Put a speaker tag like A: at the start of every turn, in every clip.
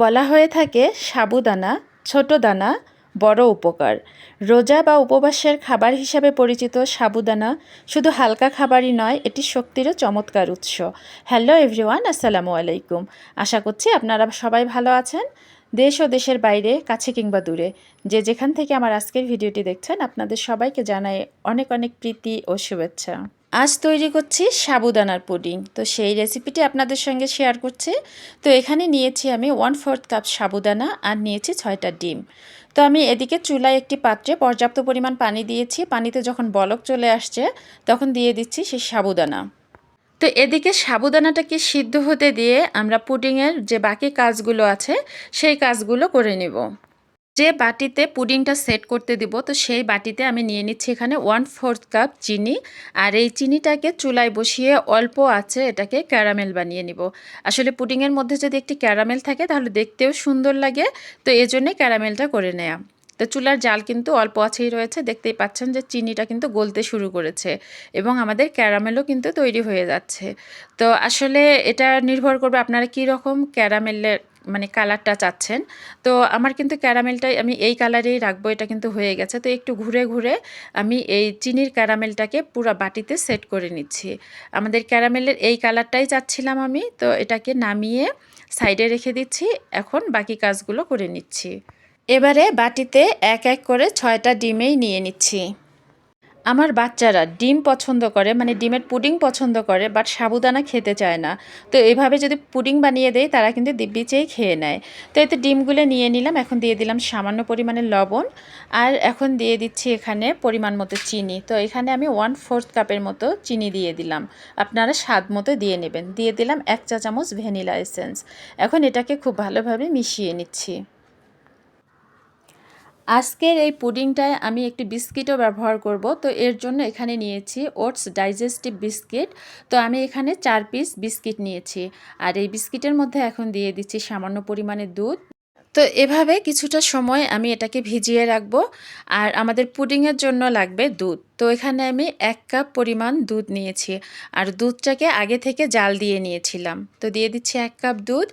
A: বলা হয়ে থাকে সাবুদানা ছোট দানা বড় উপকার। রোজা বা উপবাসের খাবার হিসাবে পরিচিত সাবুদানা শুধু হালকা খাবারই নয়, এটি শক্তিরও চমৎকার উৎস। হ্যালো এভরিওয়ান, আসসালামু আলাইকুম। আশা করছি আপনারা সবাই ভালো আছেন। দেশ ও দেশের বাইরে, কাছে কিংবা দূরে, যে যেখান থেকে আমার আজকের ভিডিওটি দেখছেন, আপনাদের সবাইকে জানাই অনেক অনেক প্রীতি ও শুভেচ্ছা। আজ তৈরি করছি সাবুদানার পুডিং। তো সেই রেসিপিটি আপনাদের সঙ্গে শেয়ার করছি। তো এখানে নিয়েছি আমি ওয়ান ফোর্থ কাপ সাবুদানা আর নিয়েছি ছয়টা ডিম। তো আমি এদিকে চুলায় একটি পাত্রে পর্যাপ্ত পরিমাণ পানি দিয়েছি। পানিতে যখন বলক চলে আসছে, তখন দিয়ে দিচ্ছি সেই সাবুদানা। তো এদিকে সাবুদানাটাকে সিদ্ধ হতে দিয়ে আমরা পুডিংয়ের যে বাকি কাজগুলো আছে, সেই কাজগুলো করে নেব। যে বাটিতে পুডিংটা সেট করতে দিব, তো সেই বাটিতে আমি নিয়ে নিচ্ছি এখানে ওয়ান ফোর্থ কাপ চিনি। আর এই চিনিটাকে চুলায় বসিয়ে অল্প আছে এটাকে ক্যারামেল বানিয়ে নিব। আসলে পুডিংয়ের মধ্যে যদি একটি ক্যারামেল থাকে, তাহলে দেখতেও সুন্দর লাগে, তো এজন্যে জন্যে ক্যারামেলটা করে নেয়া। তো চুলার জাল কিন্তু অল্প আছেই রয়েছে। দেখতেই পাচ্ছেন যে চিনিটা কিন্তু গলতে শুরু করেছে এবং আমাদের ক্যারামেলও কিন্তু তৈরি হয়ে যাচ্ছে। তো আসলে এটা নির্ভর করবে আপনারা কী রকম ক্যারামেলের মানে কালারটা চাচ্ছেন। তো আমার কিন্তু ক্যারামেলটাই আমি এই কালারেই রাখব, এটা কিন্তু হয়ে গেছে। তো একটু ঘুরে ঘুরে আমি এই চিনির ক্যারামেলটাকে পুরো বাটিতে সেট করে নিচ্ছি। আমাদের ক্যারামেলের এই কালারটাই চাচ্ছিলাম আমি, তো এটাকে নামিয়ে সাইডে রেখে দিচ্ছি। এখন বাকি কাজগুলো করে নিচ্ছি। এবারে বাটিতে এক এক করে ছয়টা ডিমেই নিয়ে নিচ্ছি। আমার বাচ্চারা ডিম পছন্দ করে মানে ডিমের পুডিং পছন্দ করে বাট সাবুদানা খেতে চায় না। তো এভাবে যদি পুডিং বানিয়ে দেয় তারা কিন্তু দিব্যি চেয়েই খেয়ে নেয়। তো এতে ডিমগুলো নিয়ে নিলাম, এখন দিয়ে দিলাম সামান্য পরিমাণে লবণ, আর এখন দিয়ে দিচ্ছি এখানে পরিমাণ মতো চিনি। তো এখানে আমি ওয়ান ফোর্থ কাপের মতো চিনি দিয়ে দিলাম। আপনারা স্বাদ মতো দিয়ে নেবেন। দিয়ে দিলাম এক চা চামচ ভ্যানিলা এসেন্স। এখন এটাকে খুব ভালোভাবে মিশিয়ে নিচ্ছি। আজকের এই পুডিংটায় আমি একটি বিস্কিটও ব্যবহার করব। তো এর জন্য এখানে নিয়েছি ওটস ডাইজেস্টিভ বিস্কিট। তো আমি এখানে চার পিস বিস্কিট নিয়েছি। আর এই বিস্কিটের মধ্যে এখন দিয়ে দিচ্ছি সামান্য পরিমাণে দুধ। তো এভাবে কিছুটা সময় আমি এটাকে ভিজিয়ে রাখব। আর আমাদের পুডিংয়ের জন্য লাগবে দুধ। তো এখানে আমি এক কাপ পরিমাণ দুধ নিয়েছি। আর দুধটাকে আগে থেকে জাল দিয়ে নিয়েছিলাম। তো দিয়ে দিচ্ছি এক কাপ দুধ।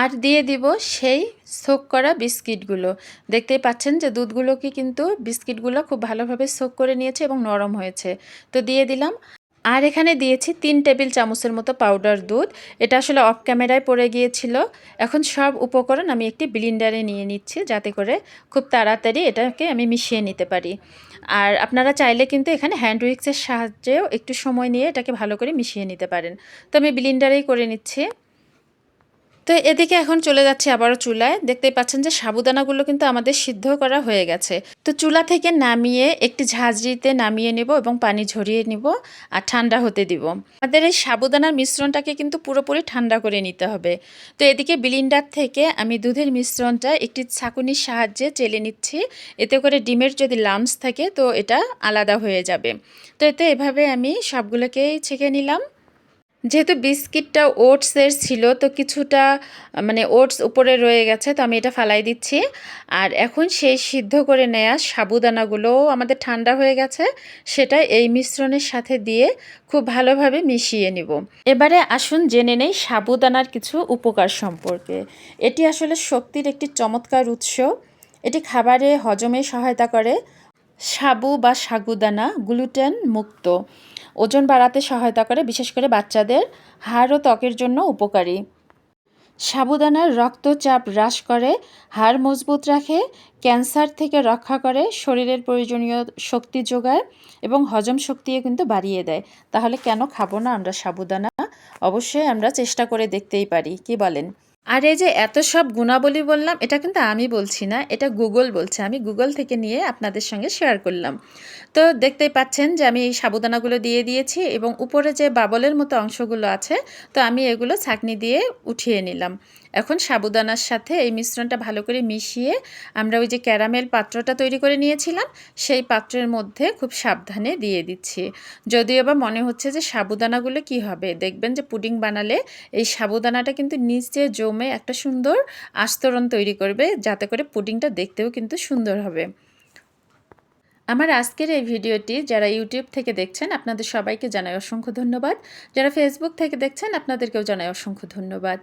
A: আর দিয়ে দিব সেই সোক করা বিস্কিটগুলো। দেখতেই পাচ্ছেন যে দুধগুলোকে কিন্তু বিস্কিটগুলো খুব ভালোভাবে সোক করে নিয়েছে এবং নরম হয়েছে। তো দিয়ে দিলাম। আর এখানে দিয়েছি তিন টেবিল চামচের মতো পাউডার দুধ। এটা আসলে অফ ক্যামেরায় পড়ে গিয়েছিল। এখন সব উপকরণ আমি একটি ব্লিন্ডারে নিয়ে নিচ্ছি যাতে করে খুব তাড়াতাড়ি এটাকে আমি মিশিয়ে নিতে পারি। আর আপনারা চাইলে কিন্তু এখানে হ্যান্ড উইক্সের সাহায্যেও একটু সময় নিয়ে এটাকে ভালো করে মিশিয়ে নিতে পারেন। তো আমি ব্লিন্ডারেই করে নিচ্ছি। তো এদিকে এখন চলে যাচ্ছে আবারও চুলায়। দেখতেই পাচ্ছেন যে সাবুদানাগুলো কিন্তু আমাদের সিদ্ধ করা হয়ে গেছে। তো চুলা থেকে নামিয়ে একটি ঝাঁঝরিতে নামিয়ে নেব এবং পানি ঝরিয়ে নিব আর ঠান্ডা হতে দিব। আমাদের এই সাবুদানার মিশ্রণটাকে কিন্তু পুরোপুরি ঠান্ডা করে নিতে হবে। তো এদিকে বিলিন্ডার থেকে আমি দুধের মিশ্রণটা একটি ছাকুনির সাহায্যে চেলে নিচ্ছি। এতে করে ডিমের যদি লামস থাকে তো এটা আলাদা হয়ে যাবে। তো এতে এভাবে আমি সবগুলোকেই ছেঁকে নিলাম। যেহেতু বিস্কিটটা ওটসের ছিল, তো কিছুটা মানে ওটস উপরে রয়ে গেছে, তো আমি এটা ফালাই দিচ্ছি। আর এখন সেই সিদ্ধ করে নেয়া সাবুদানাগুলোও আমাদের ঠান্ডা হয়ে গেছে, সেটা এই মিশ্রণের সাথে দিয়ে খুব ভালোভাবে মিশিয়ে নিব। এবারে আসুন জেনে নেই সাবুদানার কিছু উপকার সম্পর্কে। এটি আসলে শক্তির একটি চমৎকার উৎস। এটি খাবারে হজমে সহায়তা করে। সাবু বা সাগুদানা গ্লুটেন মুক্ত। ওজন বাড়াতে সহায়তা করে, বিশেষ করে বাচ্চাদের হাড় ও ত্বকের জন্য উপকারী। সাবুদানার রক্তচাপ হ্রাস করে, হাড় মজবুত রাখে, ক্যান্সার থেকে রক্ষা করে, শরীরের প্রয়োজনীয় শক্তি যোগায় এবং হজম শক্তিও কিন্তু বাড়িয়ে দেয়। তাহলে কেন খাব না আমরা সাবুদানা? অবশ্যই আমরা চেষ্টা করে দেখতেই পারি। কি বলেন? আর এই যে এত সব গুণাবলী বললাম, এটা কিন্তু আমি বলছি না, এটা গুগল বলছে। আমি গুগল থেকে নিয়ে আপনাদের সঙ্গে শেয়ার করলাম। তো দেখতেই পাচ্ছেন যে আমি এই সাবুদানাগুলো দিয়ে দিয়েছি এবং উপরে যে বাবলের মতো অংশগুলো আছে, তো আমি এগুলো ছাকনি দিয়ে উঠিয়ে নিলাম। এখন সাবুদানার সাথে এই মিশ্রণটা ভালো করে মিশিয়ে আমরা ওই যে ক্যারামেল পাত্রটা তৈরি করে নিয়েছিলাম, সেই পাত্রের মধ্যে খুব সাবধানে দিয়ে দিচ্ছি। যদিও বা মনে হচ্ছে যে সাবুদানাগুলো কি হবে, দেখবেন যে পুডিং বানালে এই সাবুদানাটা কিন্তু নিচে জমে একটা সুন্দর আস্তরণ তৈরি করবে, যাতে করে পুডিংটা দেখতেও কিন্তু সুন্দর হবে। আমার আজকের এই ভিডিওটি যারা ইউটিউব থেকে দেখছেন, আপনাদের সবাইকে জানাই অসংখ্য ধন্যবাদ। যারা ফেসবুক থেকে দেখছেন, আপনাদেরকেও জানাই অসংখ্য ধন্যবাদ।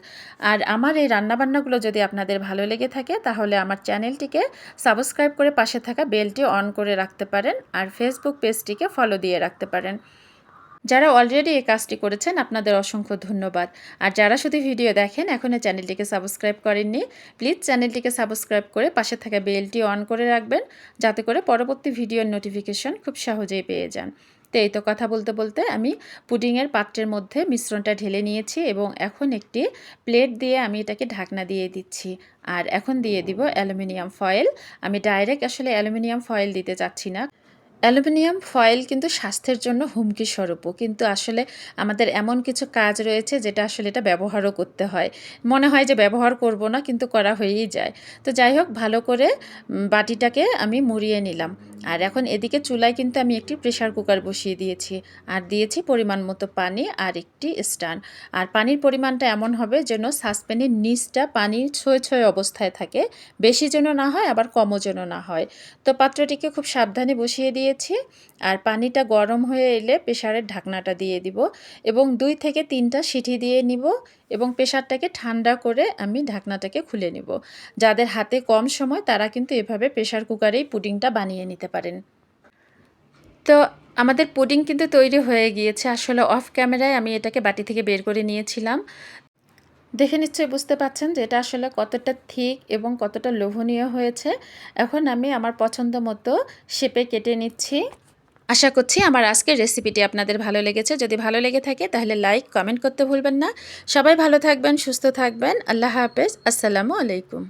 A: আর আমার এই রান্নাবান্নাগুলো যদি আপনাদের ভালো লেগে থাকে, তাহলে আমার চ্যানেলটিকে সাবস্ক্রাইব করে পাশে থাকা বেলটি অন করে রাখতে পারেন, আর ফেসবুক পেজটিকে ফলো দিয়ে রাখতে পারেন। যারা অলরেডি এই কাজটি করেছেন, আপনাদের অসংখ্য ধন্যবাদ। আর যারা শুধু ভিডিও দেখেন, এখনও চ্যানেলটিকে সাবস্ক্রাইব করেননি প্লিজ চ্যানেলটিকে সাবস্ক্রাইব করে পাশে থাকা বেলটি অন করে রাখবেন, যাতে করে পরবর্তী ভিডিওর নোটিফিকেশন খুব সহজেই পেয়ে যান। তো এই তো কথা বলতে বলতে আমি পুডিংয়ের পাত্রের মধ্যে মিশ্রণটা ঢেলে নিয়েছি এবং এখন একটি প্লেট দিয়ে আমি এটাকে ঢাকনা দিয়ে দিচ্ছি। আর এখন দিয়ে দিব অ্যালুমিনিয়াম ফয়েল আমি ডাইরেক্ট আসলে অ্যালুমিনিয়াম ফয়েল দিতে চাচ্ছি না। অ্যালুমিনিয়াম ফয়েল কিন্তু স্বাস্থ্যের জন্য হুমকি স্বরূপও। কিন্তু আসলে আমাদের এমন কিছু কাজ রয়েছে যেটা আসলে এটা ব্যবহারও করতে হয়। মনে হয় যে ব্যবহার করব না, কিন্তু করা হয়েই যায়। তো যাই হোক, ভালো করে বাটিটাকে আমি মুড়িয়ে নিলাম। আর এখন এদিকে চুলায় কিন্তু আমি একটি প্রেশার কুকার বসিয়ে দিয়েছি। আর দিয়েছি পরিমাণ মতো পানি আর একটি স্টান। আর পানির পরিমাণটা এমন হবে যেন সাসপেনের নিচটা পানি ছয় ছয় অবস্থায় থাকে। বেশি যেন না হয়, আবার কমও যেন না হয়। তো পাত্রটিকে খুব সাবধানে বসিয়ে দিয়েছি আর পানিটা গরম হয়ে এলে প্রেশারের ঢাকনাটা দিয়ে দিব এবং দুই থেকে তিনটা সিটি দিয়ে নিব এবং প্রেশারটাকে ঠান্ডা করে আমি ঢাকনাটাকে খুলে নিব। যাদের হাতে কম সময় তারা কিন্তু এভাবে প্রেশার কুকারেই পুডিংটা বানিয়ে নিতে পারেন। তো আমাদের পুডিং কিন্তু তৈরি হয়ে গিয়েছে। আসলে অফ ক্যামেরায় আমি এটাকে বাটি থেকে বের করে নিয়েছিলাম। দেখে নিশ্চয়ই বুঝতে পাচ্ছেন যে এটা আসলে কতটা থিক এবং কতটা লোভনীয় হয়েছে। এখন আমি আমার পছন্দ মতো শেপে কেটে নিচ্ছি। আশা করছি আমার আজকের রেসিপিটি আপনাদের ভালো লেগেছে। যদি ভালো লেগে থাকে তাহলে লাইক কমেন্ট করতে ভুলবেন না। সবাই ভালো থাকবেন, সুস্থ থাকবেন। আল্লাহ হাফেজ। আসসালামু আলাইকুম।